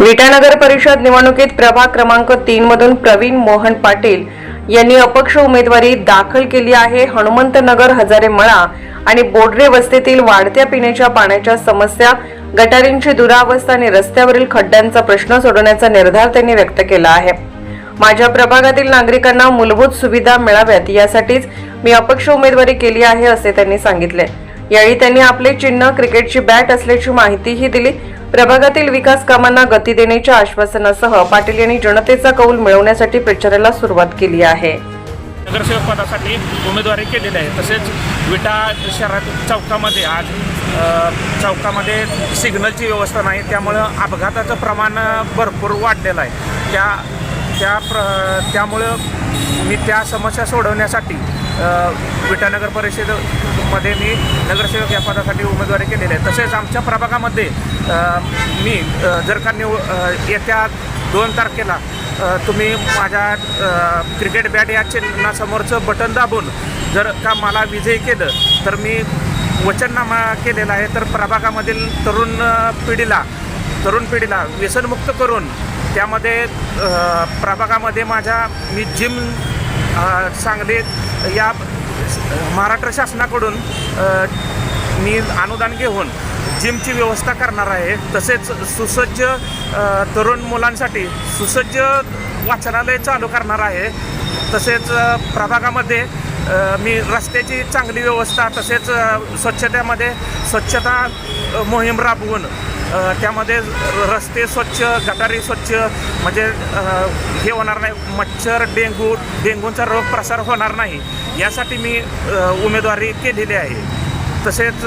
विटानगर परिषद निवडणुकीत प्रभाग क्रमांक तीन मधून प्रवीण मोहन पाटील यांनी अपक्ष उमेदवारी दाखल केली आहे. हनुमंतनगर हजारे मळा आणि बोडरे वस्तीतील वाढत्या पिण्याच्या पाण्याच्या समस्या गटारींची दुरावस्था आणि रस्त्यावरील खड्ड्यांचा प्रश्न सोडवण्याचा निर्धार त्यांनी व्यक्त केला आहे. माझ्या प्रभागातील नागरिकांना मूलभूत सुविधा मिळाव्यात यासाठीच मी अपक्ष उमेदवारी केली आहे असे त्यांनी सांगितले. यावेळी त्यांनी आपले चिन्ह क्रिकेटची बॅट असल्याची माहितीही दिली. प्रभागातील विकास कामांना गती देण्याच्या आश्वासनासह पाटील यांनी जनतेचा कौल मिळवण्यासाठी प्रचाराला सुरुवात केली आहे. नगरसेवक पदासाठी उमेदवारी केलेली आहे. तसेच विटा शहरात चौकामध्ये आज चौकामध्ये सिग्नलची व्यवस्था नाही त्यामुळं अपघाताचं प्रमाण भरपूर वाढलेलं आहे. त्या त्या प्र त्यामुळं मी त्या समस्या सोडवण्यासाठी विटानगर परिषदेमध्ये मी नगरसेवक या पदासाठी उमेदवारी केलेली आहे. तसेच आमच्या प्रभागामध्ये मी जर का निव येत्या दोन तारखेला तुम्ही माझ्या क्रिकेट बॅट या चिन्हासमोरचं बटन दाबून जर का मला विजयी केलं तर मी वचननामा केलेला आहे. तर प्रभागामधील तरुण पिढीला तरुण पिढीला व्यसनमुक्त करून त्यामध्ये प्रभागामध्ये माझ्या मी जिम सांगलीत या महाराष्ट्र शासनाकडून मी अनुदान घेऊन जिमची व्यवस्था करणार आहे. तसेच सुसज्ज तरुण मुलांसाठी सुसज्ज वाचनालय चालू करणार आहे. तसेच प्रभागामध्ये मी रस्त्याची चांगली व्यवस्था तसेच स्वच्छतेमध्ये स्वच्छता मोहीम राबवून त्यामध्ये रस्ते स्वच्छ गटारी स्वच्छ म्हणजे हे होणार नाही. मच्छर डेंगू डेंगूचा रोग प्रसार होणार नाही. यासाठी मी उमेदवारी केलेली आहे. तसेच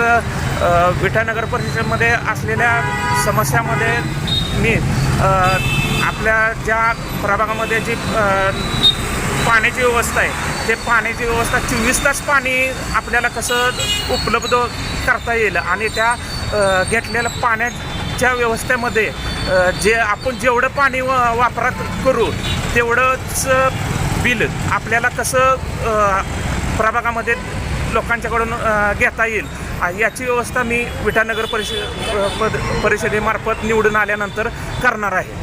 विठानगर परिषदेमध्ये असलेल्या समस्यामध्ये मी आपल्या ज्या प्रभागामध्ये जी पाण्याची व्यवस्था आहे ते पाण्याची व्यवस्था चोवीस तास पाणी आपल्याला कसं उपलब्ध करता येईल आणि त्या घेतलेल्या पाण्यात च्या व्यवस्थेमध्ये जे आपण जेवढं पाणी वा वापरात करू तेवढंच बिल आपल्याला कसं प्रभागामध्ये लोकांच्याकडून घेता येईल. याची व्यवस्था मी विठानगर परिषद पद परिषदेमार्फत निवडून आल्यानंतर करणार आहे.